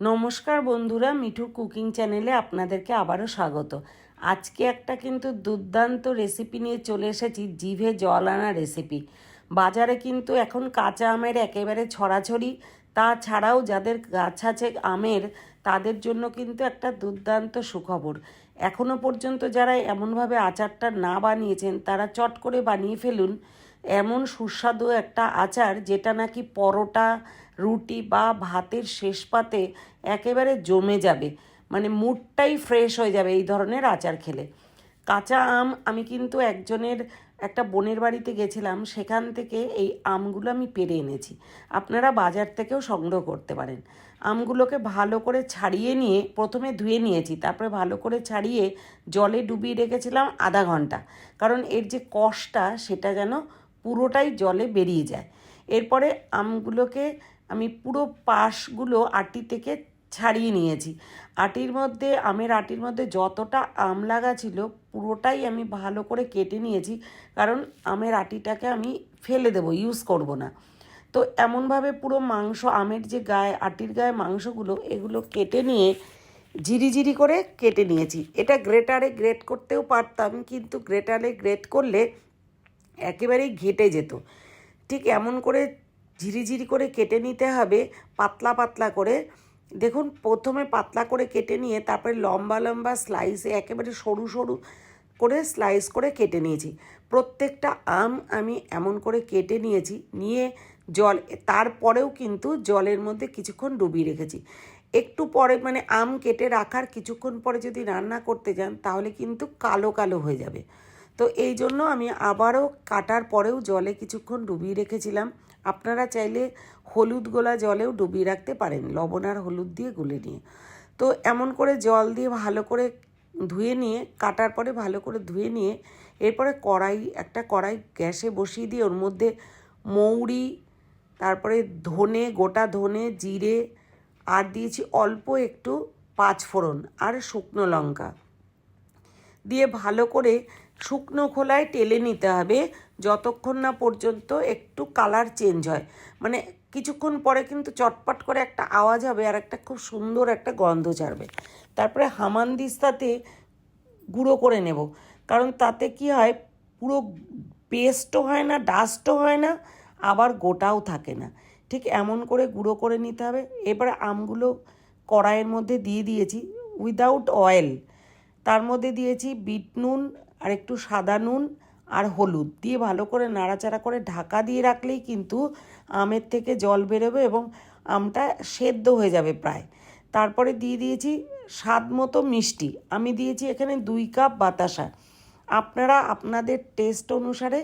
নমস্কার বন্ধুরা, মিঠু কুকিং চ্যানেলে আপনাদেরকে আবারও স্বাগত। আজকে একটা কিন্তু দুর্দান্ত রেসিপি নিয়ে চলে এসেছি, জিভে জল আনা রেসিপি বাজারে কিন্তু এখন কাঁচা আমের একেবারে ছড়াছড়ি। তাছাড়াও যাদের গাছ আছে আমের, তাদের জন্য কিন্তু একটা দুর্দান্ত সুখবর। এখনও পর্যন্ত যারা এমনভাবে আচারটা না বানিয়েছেন, তারা চট করে বানিয়ে ফেলুন। এমন সুস্বাদু একটা আচার যেটা নাকি পরোটা, রুটি বা ভাতের শেষ পাতে একেবারে জমে যাবে। মানে মুডটাই ফ্রেশ হয়ে যাবে এই ধরনের আচার খেলে। কাঁচা আম আমি কিন্তু একজনের, একটা বোনের বাড়িতে গেছিলাম, সেখান থেকে এই আমগুলো আমি পেরে এনেছি। আপনারা বাজার থেকেও সংগ্রহ করতে পারেন। আমগুলোকে ভালো করে ছাড়িয়ে নিয়ে, প্রথমে ধুয়ে নিয়েছি, তারপরে ভালো করে ছাড়িয়ে জলে ডুবিয়ে রেখেছিলাম আধা ঘণ্টা। কারণ এর যে কষটা সেটা যেন পুরোটাই জলে বেরিয়ে যায়। এরপরে আমগুলোকে আমি পুরো পাশগুলো আটি থেকে ছাড়িয়ে নিয়েছি। আটির মধ্যে, আমের আটির মধ্যে যতটা আম লাগা ছিল, পুরোটাই আমি ভালো করে কেটে নিয়েছি। কারণ আমের আটিটাকে আমি ফেলে দেবো ইউজ করব না। তো এমনভাবে পুরো মাংস, আমের যে গায়ে, আটির গায়ে মাংসগুলো, এগুলো কেটে নিয়ে ঝিরিঝিরি করে কেটে নিয়েছি। এটা গ্রেটারে গ্রেট করতেও পারতাম, কিন্তু গ্রেটারে গ্রেট করলে একেবারেই ঘেটে যেত। ঠিক এমন করে ঝিরিঝিরি করে কেটে নিতে হবে, পাতলা পাতলা করে। দেখুন, প্রথমে পাতলা করে কেটে নিয়ে তারপরে লম্বা লম্বা স্লাইসে একেবারে সরু সরু করে স্লাইস করে কেটে নিয়েছি। প্রত্যেকটা আম আমি এমন করে কেটে নিয়েছি, নিয়ে জল, তারপরেও কিন্তু জলের মধ্যে কিছুক্ষণ ডুবিয়ে রেখেছি। একটু পরে মানে আম কেটে রাখার কিছুক্ষণ পরে যদি রান্না করতে যান, তাহলে কিন্তু কালো কালো হয়ে যাবে। তো এই জন্য আমি আবারও কাটার পরেও জলে কিছুক্ষণ ডুবিয়ে রেখেছিলাম। আপনারা চাইলে হলুদ গোলা জলেও ডুবিয়ে রাখতে পারেন, লবণ আর হলুদ দিয়ে গুলে নিয়ে। তো এমন করে জল দিয়ে ভালো করে ধুয়ে নিয়ে, কাটার পরে ভালো করে ধুয়ে নিয়ে, এরপরে কড়াই, একটা কড়াই গ্যাসে বসিয়ে দিয়ে ওর মধ্যে মৌরি, তারপরে ধনে, গোটা ধনে, জিরে, আর দিয়েছি অল্প একটু পাঁচফোড়ন আর শুকনো লঙ্কা। দিয়ে ভালো করে শুকনো খোলায় টেলে নিতে হবে, যতক্ষণ না পর্যন্ত একটু কালার চেঞ্জ হয়। মানে কিছুক্ষণ পরে কিন্তু চটপট করে একটা আওয়াজ হবে আর একটা খুব সুন্দর একটা গন্ধ ছাড়বে। তারপরে হামানদিস্তাতে গুঁড়ো করে নেব। কারণ তাতে কি হয়, পুরো পেস্টও হয় না ডাস্টও হয় না, আবার গোটাও থাকে না। ঠিক এমন করে গুঁড়ো করে নিতে হবে। এবারে আমগুলো কড়াইয়ের মধ্যে দিয়ে দিয়েছি। উইদাউট অয়েল তার মধ্যে দিয়েছি বিট নুন আর একটু সাদা নুন আর হলুদ দিয়ে ভালো করে নাড়াচাড়া করে ঢাকা দিয়ে রাখলেই কিন্তু আমের থেকে জল বেরোবে এবং আমটা সেদ্ধ হয়ে যাবে প্রায়। তারপরে দিয়ে দিয়েছি স্বাদ মতো মিষ্টি। আমি দিয়েছি এখানে দুই কাপ বাতাসা। আপনারা আপনাদের টেস্ট অনুসারে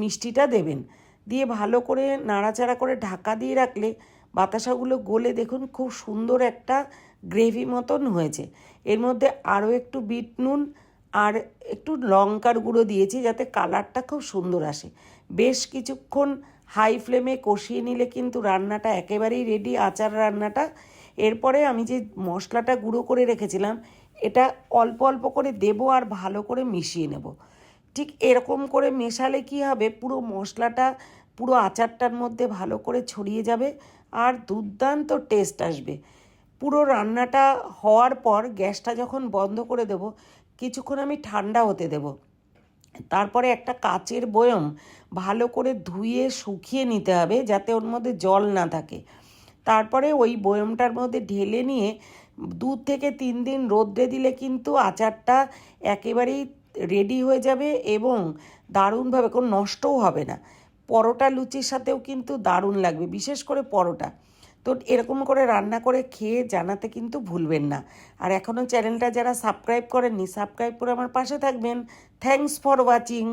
মিষ্টিটা দেবেন। দিয়ে ভালো করে নাড়াচাড়া করে ঢাকা দিয়ে রাখলে বাতাসাগুলো গলে দেখুন খুব সুন্দর একটা গ্রেভি মতন হয়েছে। এর মধ্যে আরও একটু বিট নুন আর একটু লঙ্কার গুঁড়ো দিয়েছি যাতে কালারটা খুব সুন্দর আসে। বেশ কিছুক্ষণ হাই ফ্লেমে কষিয়ে নিলে কিন্তু রান্নাটা একেবারেই রেডি আচার রান্নাটা। এরপরে আমি যে মশলাটা গুঁড়ো করে রেখেছিলাম, এটা অল্প অল্প করে দেবো আর ভালো করে মিশিয়ে নেব। ঠিক এরকম করে মেশালে কি হবে, পুরো মশলাটা, পুরো আচারটার মধ্যে ভালো করে ছড়িয়ে যাবে আর দুর্দান্ত টেস্ট আসবে। পুরো রান্নাটা হওয়ার পর গ্যাসটা যখন বন্ধ করে দেব কিছুক্ষণ আমি ঠান্ডা হতে দেব। তারপরে একটা কাচের বয়ম ভালো করে ধুয়ে শুকিয়ে নিতে হবে যাতে ওর মধ্যে জল না থাকে। তারপরে ওই বয়মটার মধ্যে ঢেলে নিয়ে দু থেকে তিন দিন রোদ্রে দিলে কিন্তু আচারটা একেবারেই রেডি হয়ে যাবে এবং দারুণভাবে কোনো নষ্টও হবে না। পরোটা লুচির সাথেও কিন্তু দারুণ লাগবে, বিশেষ করে পরোটা। তো এরকম করে রান্না করে খেয়ে জানাতে কিন্তু ভুলবেন না। আর এখনও চ্যানেলটা যারা সাবস্ক্রাইব করেননি সাবস্ক্রাইব করে আমার পাশে থাকবেন। Thanks for watching